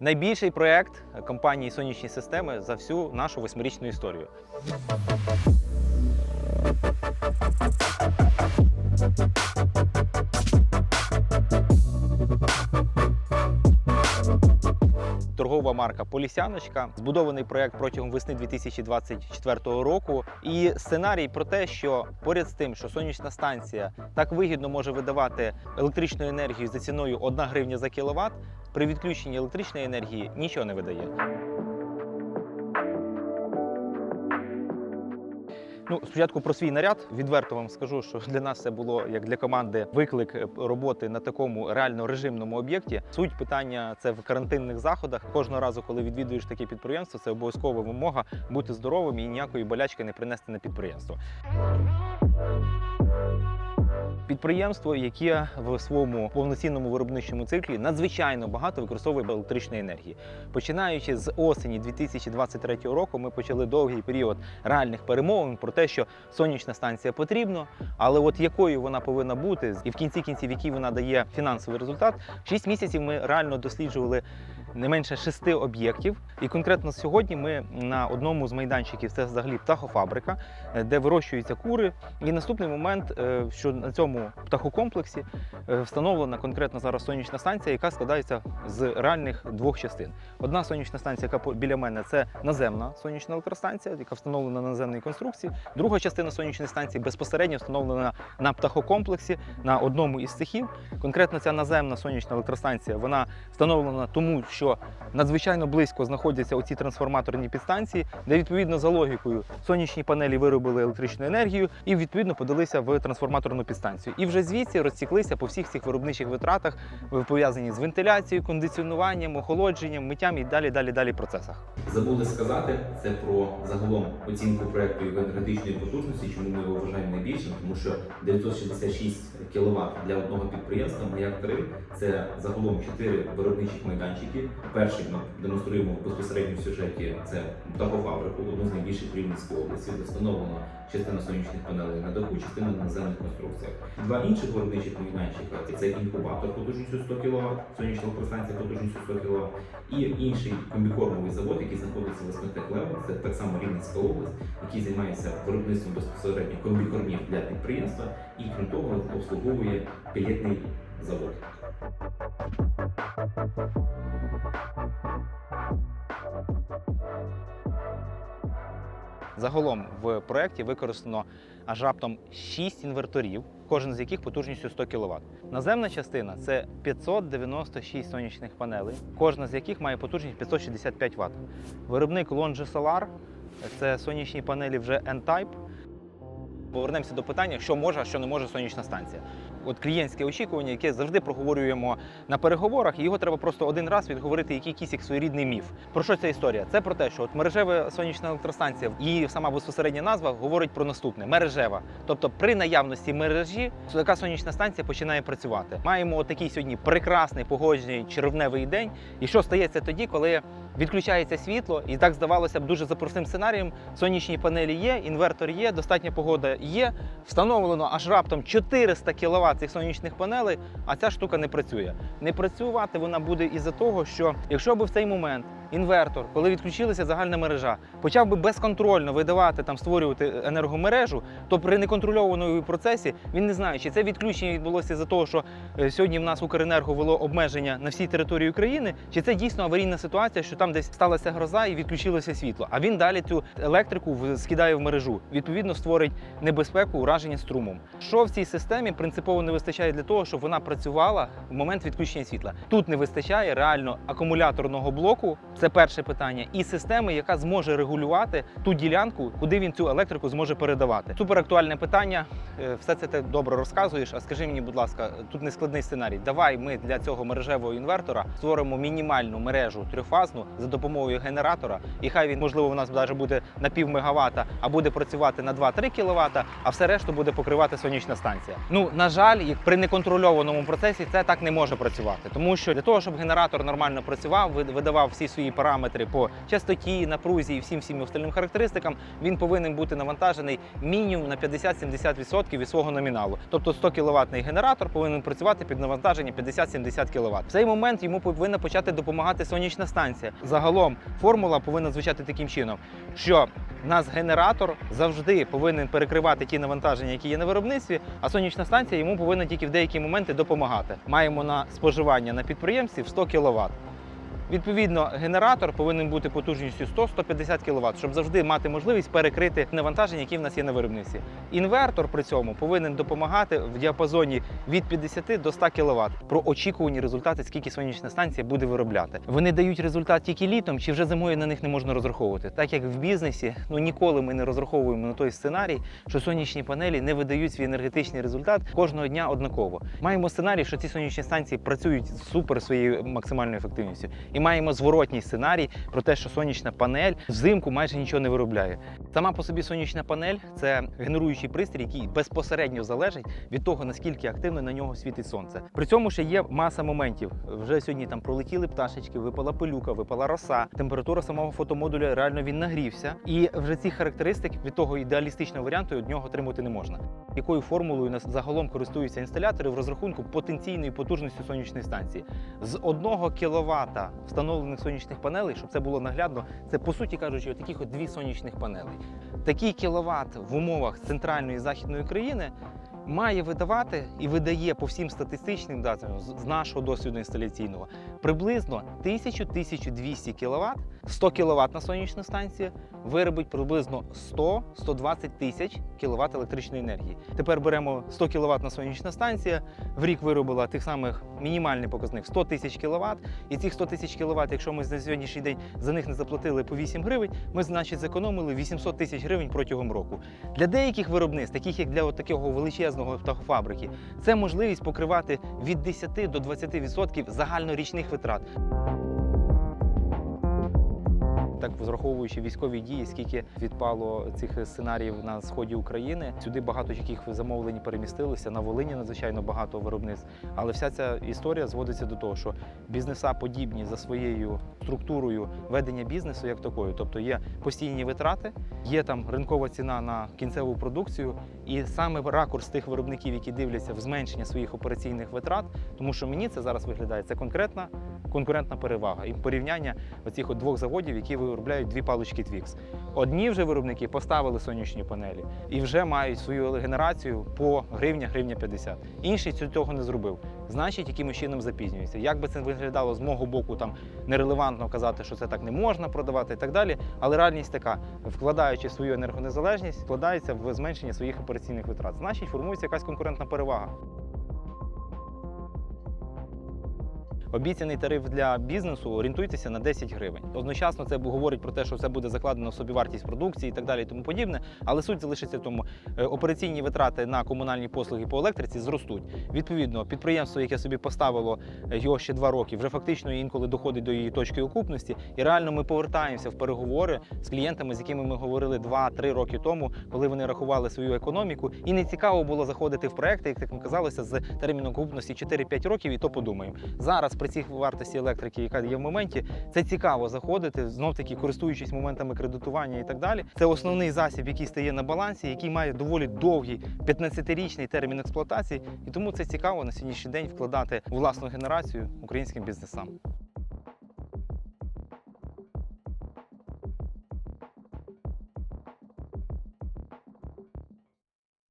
найбільший проект компанії Сонячні системи за всю нашу восьмирічну історію. Торгова марка Полісяночка, збудований проект протягом весни 2024 року. І сценарій про те, що поряд з тим, що сонячна станція так вигідно може видавати електричну енергію за ціною 1 гривня за кіловат, при відключенні електричної енергії нічого не видає. Ну, спочатку про свій наряд. Відверто вам скажу, що для нас це було як для команди виклик е, роботи на такому реально режимному об'єкті. Суть питання це в карантинних заходах. Кожного разу, коли відвідуєш таке підприємство, це обов'язкова вимога бути здоровим і ніякої болячки не принести на підприємство. Підприємство, яке в своєму повноцінному виробничому циклі надзвичайно багато використовує електричної енергії. Починаючи з осені 2023 року, ми почали довгий період реальних перемовин про те, що сонячна станція потрібна, але от якою вона повинна бути, і в кінці кінців, який вона дає фінансовий результат. Шість місяців ми реально досліджували не менше шести об'єктів. І конкретно сьогодні ми на одному з майданчиків, це взагалі птахофабрика, е, де вирощуються кури. І наступний момент, е, що на цьому птахокомплексі е, встановлена конкретно зараз сонячна станція, яка складається з реальних двох частин. Одна сонячна станція, яка біля мене, це наземна сонячна електростанція, яка встановлена на наземній конструкції. Друга частина сонячної станції безпосередньо встановлена на птахокомплексі на одному із цехів. Конкретно ця наземна сонячна електростанція вона встановлена тому, що надзвичайно близько знаходяться оці трансформаторні підстанції, де відповідно за логікою сонячні панелі виробили електричну енергію і відповідно подалися в трансформаторну підстанцію. І вже звідси розтіклися по всіх цих виробничих витратах, пов'язані з вентиляцією, кондиціонуванням, охолодженням, миттям і далі, далі, далі процесах. Забули сказати це про загалом оцінку проекту енергетичної потужності, чому ми його вважаємо найбільшим, тому що 966 кВт для одного підприємства Маяк 3 це загалом 4 виробничих майданчики. Перший ми демонструємо безпосередньо в сюжеті це птахофабрику, одну з найбільших в Рівненської області, де встановлена частина сонячних панелей на даху, частина на наземних конструкціях. Два інших виробничих майданчика це інкубатор потужністю 100 кВт, сонячна електростанція потужністю 100 кВт, і інший комбікормовий завод, який знаходиться в Лево, це так само Рівненська область, який займається виробництвом безпосередньо комбікормів для підприємства і крім того обслуговує пілетний завод. Загалом в проєкті використано аж раптом 6 інверторів, кожен з яких потужністю 100 кВт. Наземна частина це 596 сонячних панелей, кожна з яких має потужність 565 Вт. Виробник Longe Solar це сонячні панелі вже N-Type. Повернемося до питання, що може, а що не може сонячна станція. От клієнтське очікування, яке завжди проговорюємо на переговорах, і його треба просто один раз відговорити як якийсь як своєрідний міф. Про що ця історія? Це про те, що от мережева сонячна електростанція, її сама безпосередня назва говорить про наступне: мережева. Тобто, при наявності мережі така сонячна станція починає працювати. Маємо такий сьогодні прекрасний погоджений червневий день. І що стається тоді, коли відключається світло, і так здавалося б дуже за простим сценарієм. Сонячні панелі є, інвертор є, достатня погода є. Встановлено аж раптом 400 кВт цих сонячних панелей, а ця штука не працює. Не працювати вона буде із-за того, що якщо б в цей момент інвертор, коли відключилася загальна мережа, почав би безконтрольно видавати там створювати енергомережу, то при неконтрольованому процесі він не знає, чи це відключення відбулося за того, що е, сьогодні в нас Укренерго вело обмеження на всій території України, чи це дійсно аварійна ситуація, що там десь сталася гроза і відключилося світло. А він далі цю електрику скидає в мережу. Відповідно, створить небезпеку ураження струмом. Що в цій системі принципово не вистачає для того, щоб вона працювала в момент відключення світла. Тут не вистачає реально акумуляторного блоку. Це перше питання, і системи, яка зможе регулювати ту ділянку, куди він цю електрику зможе передавати. Супер актуальне питання. Е, Все це ти добре розказуєш. А скажи мені, будь ласка, тут не складний сценарій. Давай ми для цього мережевого інвертора створимо мінімальну мережу трьохфазну за допомогою генератора, і хай він можливо у нас навіть буде на пів мегаватта, а буде працювати на 2-3 кВт, а все решту буде покривати сонячна станція. Ну на жаль, як при неконтрольованому процесі це так не може працювати, тому що для того, щоб генератор нормально працював, видавав всі свої свої параметри по частоті, напрузі і всім всім остальним характеристикам, він повинен бути навантажений мінімум на 50-70% від свого номіналу. Тобто 100 кВт генератор повинен працювати під навантаженням 50-70 кВт. В цей момент йому повинна почати допомагати сонячна станція. Загалом формула повинна звучати таким чином, що у нас генератор завжди повинен перекривати ті навантаження, які є на виробництві, а сонячна станція йому повинна тільки в деякі моменти допомагати. Маємо на споживання на підприємстві в 100 кВт. Відповідно, генератор повинен бути потужністю 100-150 кВт, щоб завжди мати можливість перекрити навантаження, які в нас є на виробництві. Інвертор при цьому повинен допомагати в діапазоні від 50 до 100 кВт про очікувані результати, скільки сонячна станція буде виробляти. Вони дають результат тільки літом, чи вже зимою на них не можна розраховувати. Так як в бізнесі, ну ніколи ми не розраховуємо на той сценарій, що сонячні панелі не видають свій енергетичний результат кожного дня однаково. Маємо сценарій, що ці сонячні станції працюють супер своєю максимальною ефективністю. І маємо зворотній сценарій про те, що сонячна панель взимку майже нічого не виробляє. Сама по собі сонячна панель це генеруючий пристрій, який безпосередньо залежить від того, наскільки активно на нього світить сонце. При цьому ще є маса моментів. Вже сьогодні там пролетіли пташечки, випала пилюка, випала роса. Температура самого фотомодуля реально він нагрівся. І вже цих характеристик від того ідеалістичного варіанту від нього отримати не можна. Якою формулою нас загалом користуються інсталятори в розрахунку потенційної потужності сонячної станції? З 1 кВт встановлених сонячних панелей, щоб це було наглядно, це по суті кажучи, таких от дві сонячних панелей. Такий кіловат в умовах центральної і західної країни має видавати і видає по всім статистичним датам з нашого досвіду інсталяційного приблизно 1000-1200 кВт, 100 кВт на сонячну станцію виробить приблизно 100-120 тисяч кВт електричної енергії. Тепер беремо 100 кВт на сонячна станція, в рік виробила тих самих мінімальний показник 100 тисяч кВт. І цих 100 тисяч кВт, якщо ми на сьогоднішній день за них не заплатили по 8 гривень, ми значить зекономили 800 тисяч гривень протягом року. Для деяких виробництв, таких як для такого величезного птахофабрики, це можливість покривати від 10 до 20% загальнорічних витрат. Так, зраховуючи військові дії, скільки відпало цих сценаріїв на сході України, сюди багато яких замовлень перемістилися. На Волині надзвичайно багато виробництв. Але вся ця історія зводиться до того, що бізнеса подібні за своєю структурою ведення бізнесу як такою. Тобто є постійні витрати, є там ринкова ціна на кінцеву продукцію, і саме ракурс тих виробників, які дивляться в зменшення своїх операційних витрат, тому що мені це зараз виглядає це конкретна конкурентна перевага і порівняння оцих от двох заводів, які виробляють дві палички Twix. Одні вже виробники поставили сонячні панелі і вже мають свою генерацію по гривня, гривня 50. Інший цього не зробив. Значить, якимось чином запізнюється. Як би це виглядало з мого боку, там нерелевантно казати, що це так не можна продавати і так далі. Але реальність така, вкладаючи свою енергонезалежність, вкладається в зменшення своїх операційних витрат. Значить, формується якась конкурентна перевага. Обіцяний тариф для бізнесу орієнтуйтеся на 10 гривень. Одночасно це говорить про те, що це буде закладено в собівартість продукції і так далі, і тому подібне. Але суть залишиться в тому, е, операційні витрати на комунальні послуги по електриці зростуть. Відповідно, підприємство, яке собі поставило е, його ще два роки, вже фактично інколи доходить до її точки окупності. І реально ми повертаємося в переговори з клієнтами, з якими ми говорили 2-3 роки тому, коли вони рахували свою економіку. І не цікаво було заходити в проекти, як так казалося, з терміном окупності 4-5 років, і то подумаємо. Зараз при цій вартості електрики, яка є в моменті, це цікаво заходити, знов таки користуючись моментами кредитування і так далі. Це основний засіб, який стає на балансі, який має доволі довгий 15-річний термін експлуатації, і тому це цікаво на сьогоднішній день вкладати власну генерацію українським бізнесам.